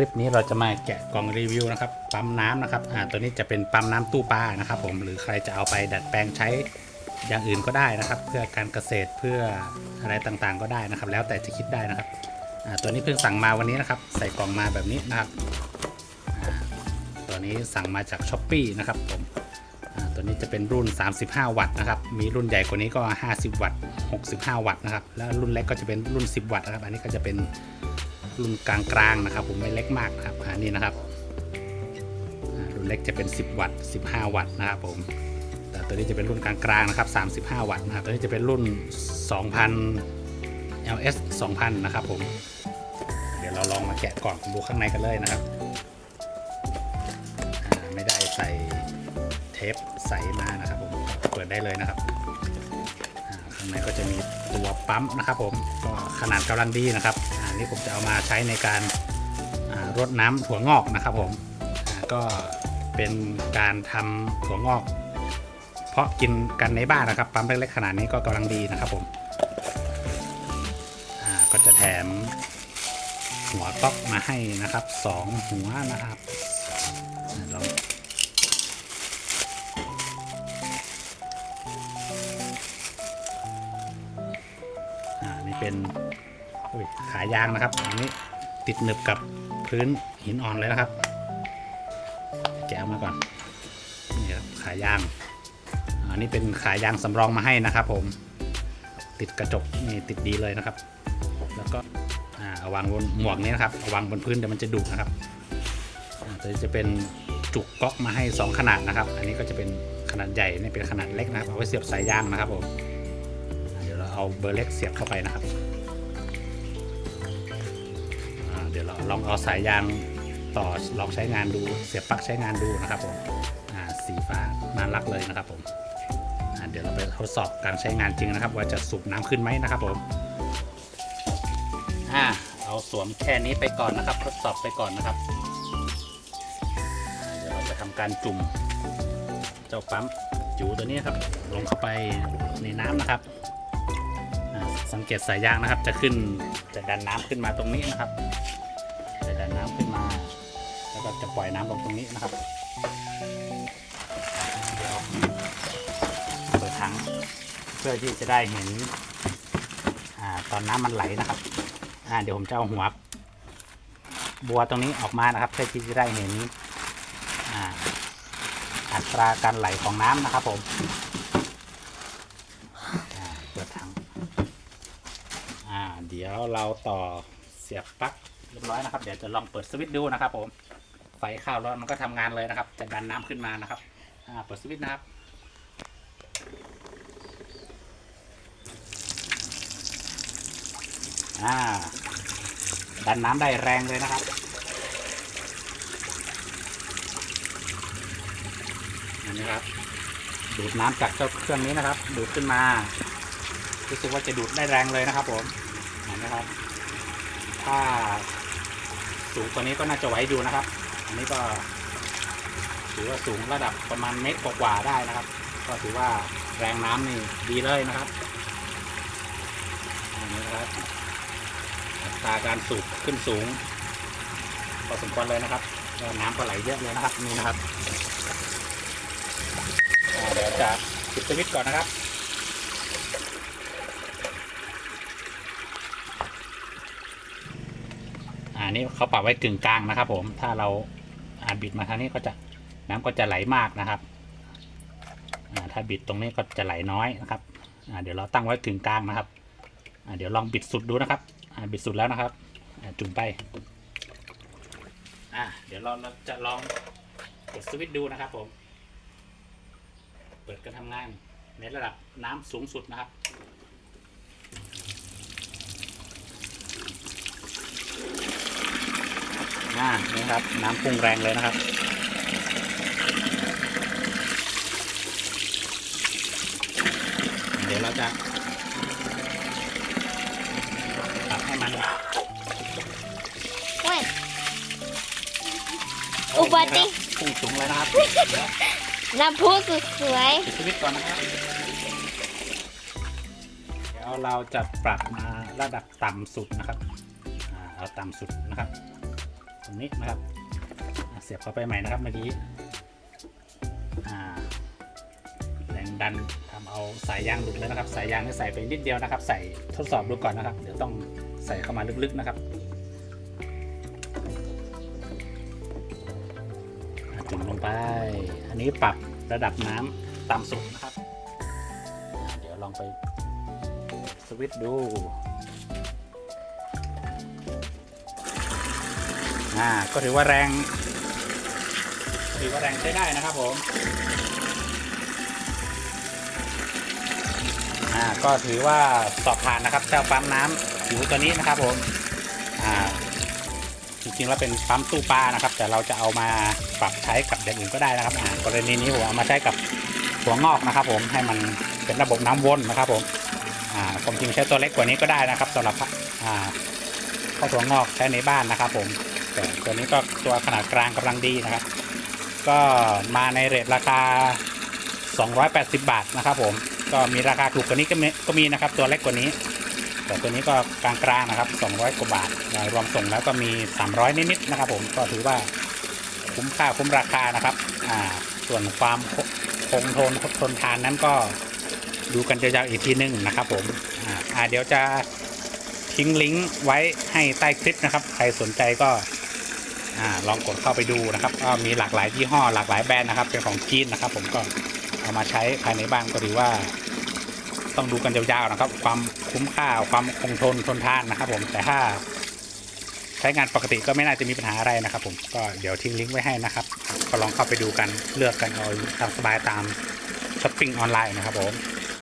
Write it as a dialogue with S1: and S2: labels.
S1: ลิปนี้เราจะมาแกะกล่องรีวิวนะครับปั๊มน้ำนะครับอ่าตัวนี้จะเป็นปั๊มน้ำตู้ปลานะครับ ผมหรือใครจะเอาไปดัดแปลงใช้อย่างอื่นก็ได้นะครับ เพื่อการเกษตรเพื่ออะไรต่างๆ ก็ได้นะครับ แล้วแต่จะคิดได้นะครับอ่าตัวนี้เพิ่งสั่งมาวันนี้นะครับ ใส่กล่องมาแบบนี้นะครับอ่าตัวนี้สั่งมาจากช้อปปีนะครับผมอ่าตัวนี้จะเป็นรุ่น 35 วัตต์นะครับมีรุ่นใหญ่กว่านี้ก็ 50 วัตต์65 วัตต์นะครับแล้วรุ่นเล็กก็จะเป็นรุ่น 10 วัตต์นะครับ อันนี้ก็จะเป็น รุ่นกลางๆนะครับ ผมไม่เล็กมากนะครับอันนี้นะครับรุ่นเล็กจะเป็น 10 วัตต์ 15 วัตต์นะครับผมแต่ตัวนี้จะเป็นรุ่นกลางๆนะครับ 35 วัตต์นะครับตัวนี้จะเป็นรุ่น 2,000 LS 2,000 นะครับผม เดี๋ยวเราลองมาแกะกล่องดูข้างในกันเลยนะครับ ไม่ได้ใส่เทปใสมานะครับผม เปิดได้เลยนะครับ ข้างในก็จะมีตัวปั๊มนะครับผม ก็ขนาดกำลังดีนะครับ นี่ผมจะเอามาใช้ในการรดน้ำถั่วงอกนะครับผมก็เป็นการทำถั่วงอก เพราะกินกันในบ้านนะครับ ปั๊มเล็กๆขนาดนี้ก็กำลังดีนะครับผมก็จะแถมหัวก๊อกมาให้นะครับสองหัวนะครับลองอนี่เป็น ขายางนะครับ อันนี้ติดหนึบกับพื้นหินอ่อนเลยนะครับ แกะออกมาก่อนนี่ครับขายาง อันนี้เป็นขายางสำรองมาให้นะครับ ผม ติดกระจกนี่ติดดีเลยนะครับ แล้วก็เอาวางบนหมวกนี้นะครับเอาวางบนพื้นเดี๋ยวมันจะดุนะครับอ่าตัวนี้จะเป็นจุกก๊อกมาให้ 2 ขนาดนะครับ อันนี้ก็จะเป็นขนาดใหญ่นี่เป็นขนาดเล็กนะครับ เอาไว้เสียบสายยางนะครับผม เดี๋ยวเราเอาเบอร์เล็กเสียบเข้าไปนะครับ เดี๋ยวเราลองเอาสายยางต่อลองใช้งานดูเสียบปลั๊กใช้งานดูนะครับผมสีฟ้าน่ารักเลยนะครับผมเดี๋ยวเราไปทดสอบการใช้งานจริงนะครับ ว่าจะสูบน้ำขึ้นไหมนะครับผมอ่าเอาสวมแค่นี้ไปก่อนนะครับ ทดสอบไปก่อนนะครับเดี๋ยวเราจะทำการจุ่ม เจ้าปั๊มจูตัวนี้ครับ ลงเข้าไปในน้ำนะครับ สังเกตสายยางนะครับ จะขึ้นจะดันน้ำขึ้นมาตรงนี้นะครับ จะดันน้ำขึ้นมา แล้วก็จะปล่อยน้ำลงตรงนี้นะครับเดี๋ยวเปิดถังเพื่อที่จะได้เห็นอตอนน้ำมันไหลนะครับเดี๋ยวผมจะเอาหัวบัวตรงนี้ออกมานะครับ เพื่อที่จะได้เห็นอัตราการไหลของน้ำนะครับผมอ่าเปิดถังอ่าเดี๋ยวเราต่อเสียบปลั๊กเรียบร้อยนะครับเดี๋ยวจะลองเปิดสวิตช์ดูนะครับ ผมไฟเข้าแล้วมันก็ทำงานเลยนะครับ จะดันน้ำขึ้นมานะครับอ่าเปิดสวิตช์นะครับอ่าดันน้ำได้แรงเลยนะครับอันนี้ครับ ดูดน้ำจากเจ้าเครื่องนี้นะครับ ดูดขึ้นมา รู้สึกว่าจะดูดได้แรงเลยนะครับผม ห็นไหมครับ ถ้าสูงตัวนี้ก็น่าจะไหวอยู่นะครับ อันนี้ก็ถือว่าสูงระดับประมาณเมตรกว่าได้นะครับ ก็ถือว่าแรงน้ำนี่ดีเลยนะครับอันนี้นะครับตาการสูบขึ้นสูงพอสมควรเลยนะครับน้ำก็ไหลเยอะเลยนะครับนี่นะครับเดี๋ยวจะปิดสวิตช์ก่อนนะครับ อ่านี่เขาปรับไว้กึ่งกลางนะครับ ผมถ้าเราอ่าบิดมาทางนี้ก็จะน้ำก็จะไหลมากนะครับอ่าถ้าบิดตรงนี้ก็จะไหลน้อยนะครับอ่าเดี๋ยวเราตั้งไว้กึ่งกลางนะครับอ่าเดี๋ยวลองบิดสุดดูนะครับอ่าบิดสุดแล้วนะครับจุ่มไปอ่าเดี๋ยวเราเราจะลองกดสวิตช์ดูนะครับ ผม เปิดการทำงานในระดับน้ำสูงสุดนะครับ อ่านี่ครับ น้ำพุ่งแรงเลยนะครับ เดี๋ยวเราจะปรับให้มัน
S2: เว้ยอุบัติ
S1: พุ่งสูงเลยนะครับเดี๋ยว
S2: น้ำพุสุดสวย
S1: ปิดสวิตช์ก่อนนะครับเดี๋ยวเราจะปรับมาระดับต่ำสุดนะครับอ่าเอาต่ำสุดนะครับก รงนี้นะครับ เสียบเข้าไปใหม่นะครับเมื่อกี้แรงดันทำเอาสายยางหลุดแล้วนะครับ สายยางนี่ใส่ไปนิดเดียวนะครับ ใส่ทดสอบดูก่อนนะครับ เดี๋ยวต้องใส่เข้ามาลึกๆนะครับจุ่มลงไป อันนี้ปรับระดับน้ำต่ำสุดนะครับ เดี๋ยวลองไปสวิตช์ดู อ่า ก็ถือว่าแรง ถือว่าแรงใช้ได้นะครับผม อ่า ก็ถือว่าสอบผ่านนะครับเจ้าปั๊มน้ำผิวตัวนี้นะครับผม อ่า จริงๆแล้วเป็นปั๊มตู้ปลานะครับ แต่เราจะเอามาปรับใช้กับอย่างอื่นก็ได้นะครับ อ่ากรณีนี้ผมเอามาใช้กับหัวงอกนะครับ ผม ให้มันเป็นระบบน้ำวนนะครับ ผม อ่า ผมจริงใช้ตัวเล็กกว่านี้ก็ได้นะครับสำหรับ อ่าข้าวถั่วงอกใช้ในบ้านนะครับผม แต่ตัวนี้ก็ตัวขนาดกลางกำลังดีนะครับ ก็มาในเรทราคา 280 บาทนะครับ ผมก็มีราคาถูกกว่านี้ก็มีก็มีนะครับ ตัวเล็กกว่านี้ แต่ตัวนี้ก็กลางๆนะครับ 200 กว่าบาทรวมส่งแล้วก็มี 300 นิดๆนะครับ ผมก็ถือว่าคุ้มค่าคุ้มราคานะครับอ่าส่วนความคงทนทนทานนั้นก็ดูกันยาวๆอีกทีนึงนะครับ ผมอ่าเดี๋ยวจะทิ้งลิงก์ไว้ให้ใต้คลิปนะครับ ใครสนใจก็ อ่าลองกดเข้าไปดูนะครับก็มีหลากหลายยี่ห้อหลากหลายแบรนด์นะครับเป็นของจีนนะครับ ผมก็เอามาใช้ภายในบ้านก็ถือว่า ต้องดูกันยาวๆนะครับ ความคุ้มค่าความคงทนทนทานนะครับ ผมแต่ถ้าใช้งานปกติก็ไม่น่าจะมีปัญหาอะไรนะครับ ผมก็เดี๋ยวทิ้งลิงก์ไว้ให้นะครับ ก็ลองเข้าไปดูกันเลือกกันเอาตามสบายตามช้อปปิ้งออนไลน์นะครับผม